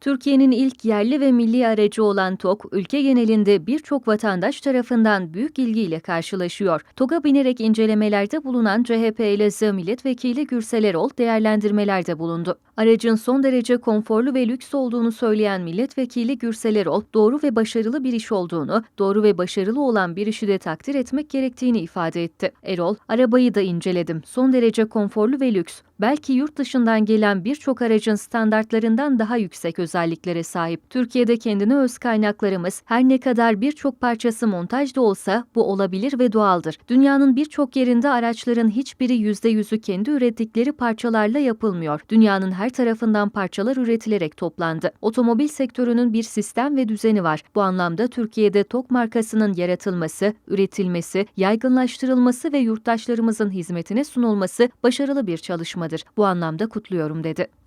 Türkiye'nin ilk yerli ve milli aracı olan TOG, ülke genelinde birçok vatandaş tarafından büyük ilgiyle karşılaşıyor. TOG'a binerek incelemelerde bulunan CHP Elazığ Milletvekili Gürsel Erol değerlendirmelerde bulundu. Aracın son derece konforlu ve lüks olduğunu söyleyen Milletvekili Gürsel Erol, doğru ve başarılı bir iş olduğunu, doğru ve başarılı olan bir işi de takdir etmek gerektiğini ifade etti. Erol, arabayı da inceledim. Son derece konforlu ve lüks. Belki yurt dışından gelen birçok aracın standartlarından daha yüksek özelliklere sahip. Türkiye'de kendine öz kaynaklarımız her ne kadar birçok parçası montajda olsa bu olabilir ve doğaldır. Dünyanın birçok yerinde araçların hiçbiri %100'ü kendi ürettikleri parçalarla yapılmıyor. Dünyanın her tarafından parçalar üretilerek toplandı. Otomobil sektörünün bir sistem ve düzeni var. Bu anlamda Türkiye'de TOK markasının yaratılması, üretilmesi, yaygınlaştırılması ve yurttaşlarımızın hizmetine sunulması başarılı bir çalışmadır. Bu anlamda kutluyorum dedi.